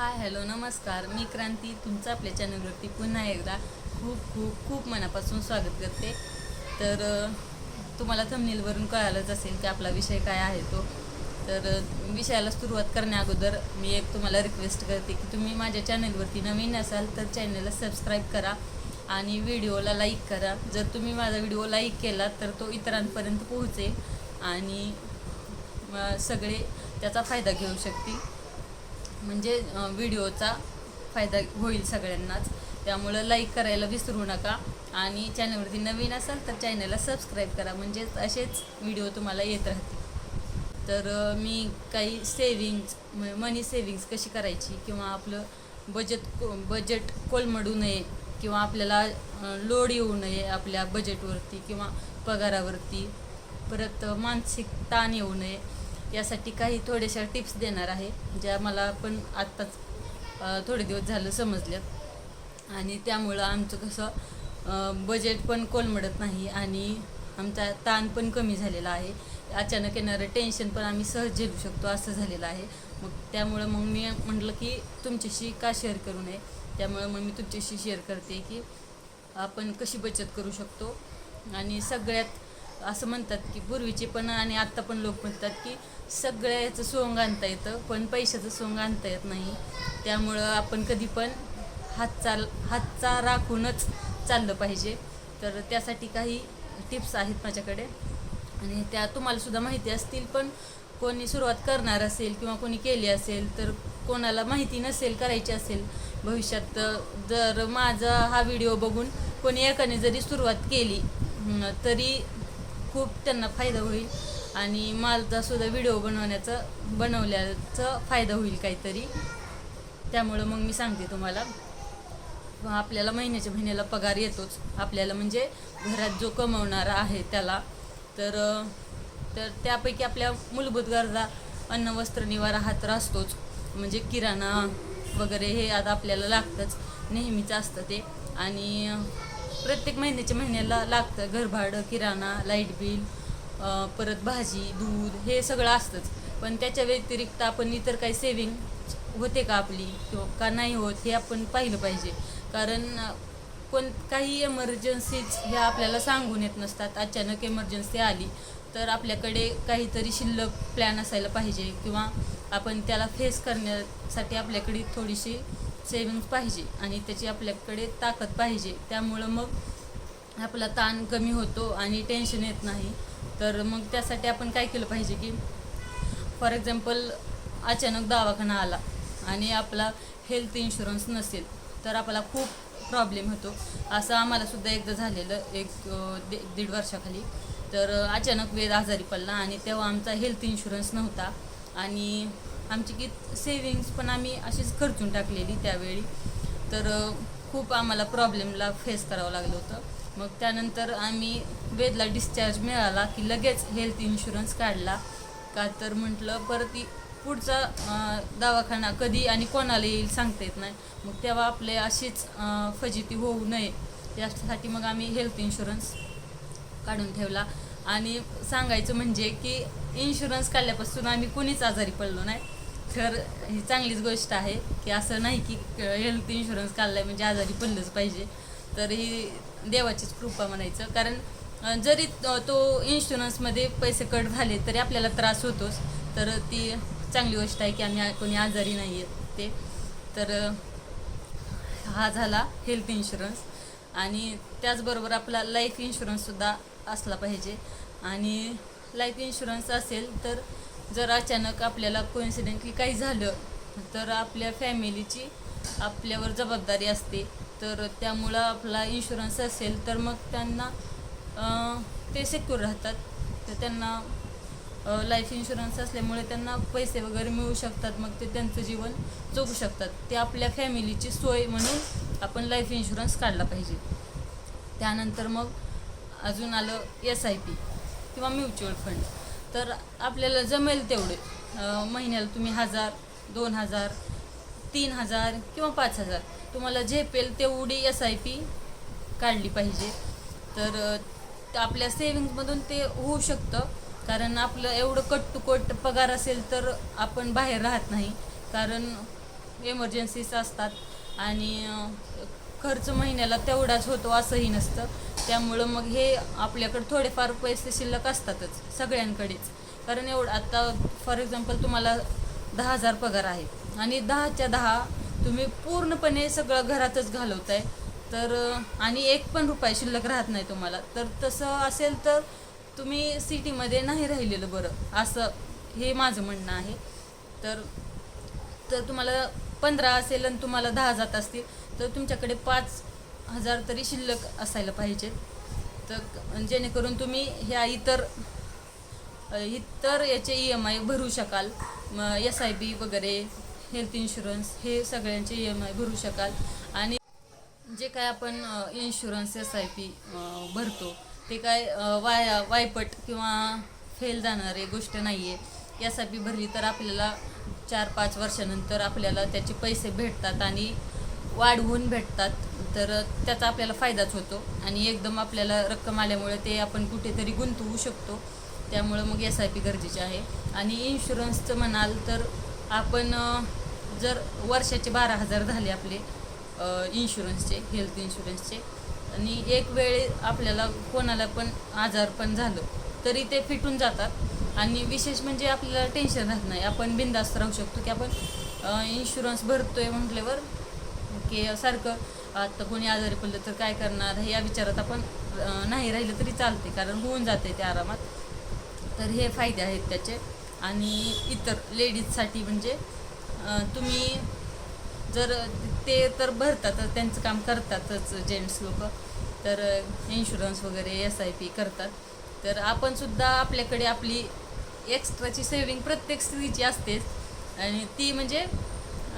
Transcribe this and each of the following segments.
Hi hello नमस्कार. मी क्रांती तुमचं आपल्या चॅनलवरती पुन्हा एकदा खूप खूप खूप मनापासून स्वागत करते. तर तुम्हाला थंबनेलवरून कळालंच असेल की आपला विषय काय आहे तो. तर विषयाला सुरुवात करण्याअगोदर मी एक तुम्हाला रिक्वेस्ट करते की तुम्ही माझ्या चॅनलवरती नवीन असाल तर चॅनलला सबस्क्राईब करा आणि व्हिडिओला लाईक करा. जर तुम्ही माझा व्हिडिओ लाईक केला तर तो इतरांपर्यंत पोहोचेल आणि सगळे त्याचा फायदा घेऊ शकतील. म्हणजे व्हिडिओचा फायदा होईल सगळ्यांनाच. त्यामुळं लाईक करायला विसरू नका आणि चॅनलवरती नवीन असाल तर चॅनलला सबस्क्राईब करा. म्हणजेच असेच व्हिडिओ तुम्हाला येत राहतील. तर मी काही सेविंग्स मनी सेविंग्स कशी करायची किंवा आपलं बजेट बजेट कोलमडू नये किंवा आपल्याला लोड येऊ नये आपल्या बजेटवरती किंवा पगारावरती. परत मानसिक ताण येऊ नये. यासाठी काही थोड्याशा टिप्स देणार आहे ज्या मला पण आत्ताच थोडे दिवस झालं समजल्यात. आणि त्यामुळं आमचं कसं बजेट पण कोलमडत नाही आणि आमचा ताण पण कमी झालेला आहे. अचानक येणारं टेन्शन पण आम्ही सहज झेलू शकतो असं झालेलं आहे. मग त्यामुळं मग मी म्हटलं की तुमच्याशी का शेअर करू नये? त्यामुळं मग मी तुमच्याशी शेअर करते की आपण कशी बचत करू शकतो? आणि सगळ्यात असं म्हणतात की पूर्वीचे पण आणि आत्ता पण लोक म्हणतात की सगळ्याचं सोंग आणता येतं पण पैशाचं सोंग आणता येत नाही. त्यामुळं आपण कधी पण हातचा हातचा राखूनच चाललं पाहिजे. तर त्यासाठी काही टिप्स आहेत माझ्याकडे. आणि त्या तुम्हालासुद्धा माहिती असतील पण कोणी सुरुवात करणार असेल किंवा कोणी केली असेल तर कोणाला माहिती नसेल करायची असेल. भविष्यात जर माझा हा व्हिडिओ बघून कोणी एकाने जरी सुरुवात केली तरी खूप त्यांना फायदा होईल. आणि माझा सुद्धा व्हिडिओ बनवण्याचं बनवल्याचं फायदा होईल काहीतरी. त्यामुळं मग मी सांगते तुम्हाला. आपल्याला महिन्याच्या महिन्याला पगार येतोच. आपल्याला म्हणजे घरात जो कमवणारा आहे त्याला. तर तर त्यापैकी आपल्या मूलभूत गरजा अन्न वस्त्र निवारा हा तर असतोच. म्हणजे किराणा वगैरे हे आता आपल्याला लागतंच. नेहमीचं असतं ते. आणि प्रत्येक महिन्याच्या महिन्याला लागतं घरभाडं किराणा लाइट बिल परत भाजी दूध हे सगळं असतंच. पण त्याच्या व्यतिरिक्त आपण इतर काही सेविंग होते का आपली किंवा का नाही होत हे आपण पाहिलं पाहिजे. कारण कोण काही एमर्जन्सीज ह्या आपल्याला सांगून येत नसतात. अचानक एमर्जन्सी आली तर आपल्याकडे काहीतरी शिल्लक प्लॅन असायला पाहिजे किंवा आपण त्याला फेस करण्यासाठी आपल्याकडे थोडीशी सेविंग पाहिजे आणि त्याची आपल्याकडे ताकद पाहिजे. त्यामुळं मग आपला ताण कमी होतो आणि टेन्शन येत नाही. तर मग त्यासाठी आपण काय केलं पाहिजे की फॉर एक्झाम्पल अचानक दवाखाना आला आणि आपला हेल्थ इन्शुरन्स नसेल तर आपला खूप प्रॉब्लेम होतो. असं आम्हाला सुद्धा एकदा झालेलं एक दीड वर्षाखाली. तर अचानक वेद आजारी पडला आणि तेव्हा आमचा हेल्थ इन्शुरन्स नव्हता. आणि आमची की सेविंग्स पण आम्ही अशीच खर्चून टाकलेली त्यावेळी. तर खूप आम्हाला प्रॉब्लेमला फेस करावं लागलं होतं. मग त्यानंतर आम्ही वेदला डिस्चार्ज मिळाला की लगेच हेल्थ इन्शुरन्स काढला. का तर म्हटलं परत पुढचा दवाखाना कधी आणि कोणाला येईल सांगता येत नाही. मग तेव्हा आपले अशीच फजिती होऊ नये. यासाठी मग आम्ही हेल्थ इन्शुरन्स काढून ठेवला. आणि सांगायचं म्हणजे की इन्शुरन्स काढल्यापासून आम्ही कोणीच आजारी पडलो नाही. तर ही चांगलीच गोष्ट आहे की असं नाही की हेल्थ इन्शुरन्स काढलाय म्हणजे आजारी पडलंच पाहिजे. तर ही देवाचीच कृपा म्हणायचं. कारण जरी तो- इन्शुरन्समध्ये पैसे कट झाले तरी आपल्याला त्रास होतोच. तर ती चांगली गोष्ट आहे की आम्ही कोणी आजारी नाही आहेत ते. तर हा झाला हेल्थ इन्शुरन्स आणि त्याचबरोबर आपला लाईफ इन्शुरन्ससुद्धा असला पाहिजे. आणि लाईफ इन्शुरन्स असेल तर जर अचानक आपल्याला कोइन्सिडेंटली काही झालं तर आपल्या फॅमिलीची आपल्यावर जबाबदारी असते. तर त्यामुळं आपला इन्शुरन्स असेल तर मग त्यांना ते सेक्युर राहतात. तर त्यांना लाईफ इन्शुरन्स असल्यामुळे त्यांना पैसे वगैरे मिळू शकतात. मग ते त्यांचं जीवन जगू शकतात. ते आपल्या फॅमिलीची सोय म्हणून आपण लाईफ इन्शुरन्स काढला पाहिजे. त्यानंतर मग अजून आलं एस आय पी किंवा म्युच्युअल फंड तर आपल्याला जमेल तेवढे. महिन्याला तुम्ही हजार दोन हजार तीन हजार किंवा पाच हजार. तुम्हाला झेपेल तेवढी एस आय पी काढली पाहिजे. तर आपल्या सेविंग्समधून ते होऊ शकतं. कारण आपलं एवढं कट टू कट पगार असेल तर आपण बाहेर राहत नाही. कारण एमर्जन्सीज असतात. आणि खर्च महिन्याला तेवढाच होतो असंही नसतं. त्यामुळं मग हे आपल्याकडे थोडेफार पैसे शिल्लक असतातच सगळ्यांकडेच. कारण एवढं आता फॉर एक्झाम्पल तुम्हाला दहा हजार पगार आहे आणि दहाच्या दहा तुम्ही पूर्णपणे सगळं घरातच घालवताय. तर आणि एक पण रुपये शिल्लक राहत नाही तुम्हाला. तर तसं असेल तर तुम्ही सिटीमध्ये नाही राहिलेलं बरं असं हे माझं म्हणणं आहे. तर तर तुम्हाला पंधरा असेल आणि तुम्हाला दहा जात असतील तर तुमच्याकडे पाच हजार तरी शिल्लक असायला पाहिजेत तर जेणेकरून तुम्ही ह्या इतर इतर याचे ई एम आय भरू शकाल. एस आय बी वगैरे हेल्थ इन्शुरन्स हे सगळ्यांचे ई एम आय भरू शकाल. आणि जे काय आपण इन्शुरन्स एस आय पी भरतो ते काय वाया वायपट किंवा फेल जाणारे गोष्ट नाही आहे एस आय पी भरली तर आपल्याला चार पाच वर्षानंतर आपल्याला त्याचे पैसे भेटतात आणि वाढवून भेटतात. तर त्याचा आपल्याला फायदाच होतो आणि एकदम आपल्याला रक्कम आल्यामुळे ते आपण कुठेतरी गुंतवू शकतो. त्यामुळं मग एस आय पी गरजेचे आहे. आणि इन्शुरन्सचं म्हणाल तर आपण जर वर्षाचे बारा हजार झाले आपले इन्शुरन्सचे हेल्थ इन्शुरन्सचे आणि एक वेळ आपल्याला कोणाला पण आजार पण झालं तरी ते फिटून जातात. आणि विशेष म्हणजे आपल्याला टेन्शन राहत नाही. आपण बिंदास्त राहू शकतो की आपण इन्शुरन्स भरतोय म्हटल्यावर की सारखं. आता कोणी आजारी पडलं तर काय करणार? हे या विचारात आपण नाही राहिलं तरी चालते कारण होऊन जाते ते आरामात. तर हे फायदे आहेत त्याचे. आणि इतर लेडीजसाठी म्हणजे तुम्ही जर ते तर भरतातच त्यांचं काम करतातच जेंट्स लोक. तर इन्शुरन्स वगैरे एस आय पी करतात. तर आपण सुद्धा आपल्याकडे आपली एक्स्ट्राची सेविंग प्रत्येक स्त्रीची असतेच आणि ती म्हणजे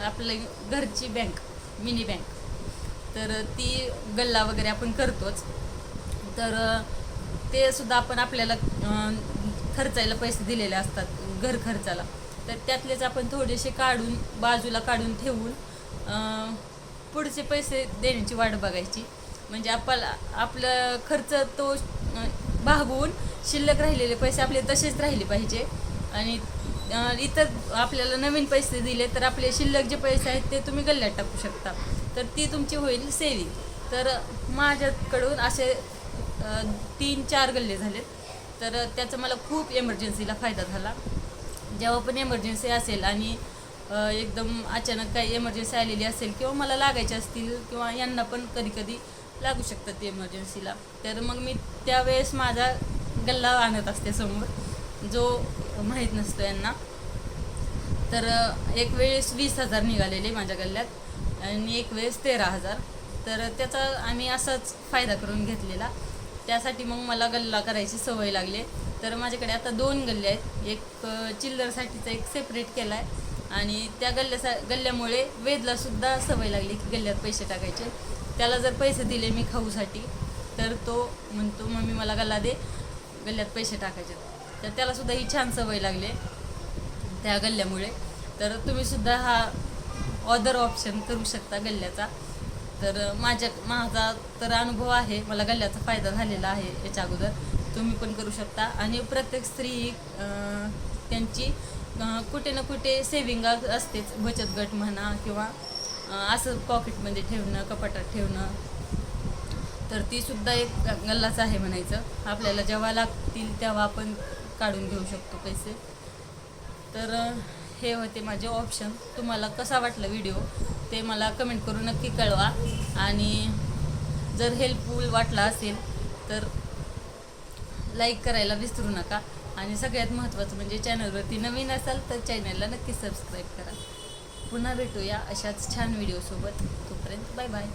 आपली घरची बँक मिनी बँक तर ती गल्ला वगैरे आपण करतोच. तर ते सुद्धा आपण आपल्याला खर्चायला पैसे दिलेले असतात घर खर्चाला. तर त्यातलेच आपण थोडेसे काढून बाजूला काढून ठेवून पुढचे पैसे देण्याची वाट बघायची. म्हणजे आपला आपलं खर्च तो भागवून शिल्लक राहिलेले पैसे आपले तसेच राहिले पाहिजे. आणि इतर आपल्याला नवीन पैसे दिले तर आपले शिल्लक जे पैसे आहेत ते तुम्ही गल्ल्यात टाकू शकता. तर ती तुमची होईल सेविंग. तर माझ्याकडून असे तीन चार गल्ले झालेत. तर त्याचा मला खूप एमर्जन्सीला फायदा झाला. जेव्हा पण एमर्जन्सी असेल आणि एकदम अचानक काही एमर्जन्सी आलेली असेल किंवा मला लागायचे असतील किंवा यांना पण कधी कधी लागू शकतात ते इमर्जन्सीला तर मग मी त्यावेळेस माझा गल्ला आणत असते समोर जो माहीत नसतो यांना. तर एक वेळेस वीस हजार निघालेले माझ्या गल्ल्यात आणि एक वेळेस तेरा हजार. तर त्याचा आम्ही असाच फायदा करून घेतलेला. त्यासाठी मग मला गल्ला करायची सवय लागली. तर माझ्याकडे आता दोन गल्ले आहेत. एक चिल्लरसाठीचा एक सेपरेट केला आहे आणि त्या गल्ल्यासा गल्ल्यामुळे वेदलासुद्धा सवय लागली की गल्ल्यात पैसे टाकायचे. त्याला जर पैसे दिले मी खाऊसाठी तर तो म्हणतो मम्मी मला गल्ला दे गल्ल्यात पैसे टाकायचे. तर त्यालासुद्धा ही छान सवय लागली त्या गल्ल्यामुळे. तर तुम्हीसुद्धा हा ऑदर ऑप्शन करू शकता गल्ल्याचा. तर माझ्या माझा तर अनुभव आहे मला गल्ल्याचा फायदा झालेला आहे याच्या अगोदर. तुम्ही पण करू शकता. आणि प्रत्येक स्त्री त्यांची कुठे ना कुठे सेविंग असतेच बचत गट म्हणा किंवा असं पॉकेटमध्ये ठेवणं कपाटात ठेवणं. तर ती सुद्धा एक गल्लाच आहे म्हणायचं. आपल्याला जेव्हा लागतील तेव्हा आपण काढून घेऊ शकतो पैसे. तर हे होते माझे ऑप्शन तुम्हाला कसा वाटला व्हिडिओ ते मला कमेंट करून नक्की कळवा. आणि जर हेल्पफुल वाटला असेल तर लाईक करायला विसरू नका. आणि सगळ्यात महत्त्वाचं म्हणजे चॅनलवरती नवीन असाल तर चॅनलला नक्की सबस्क्राईब करा. पुन्हा भेटूया अशाच छान व्हिडिओसोबत तोपर्यंत बाय बाय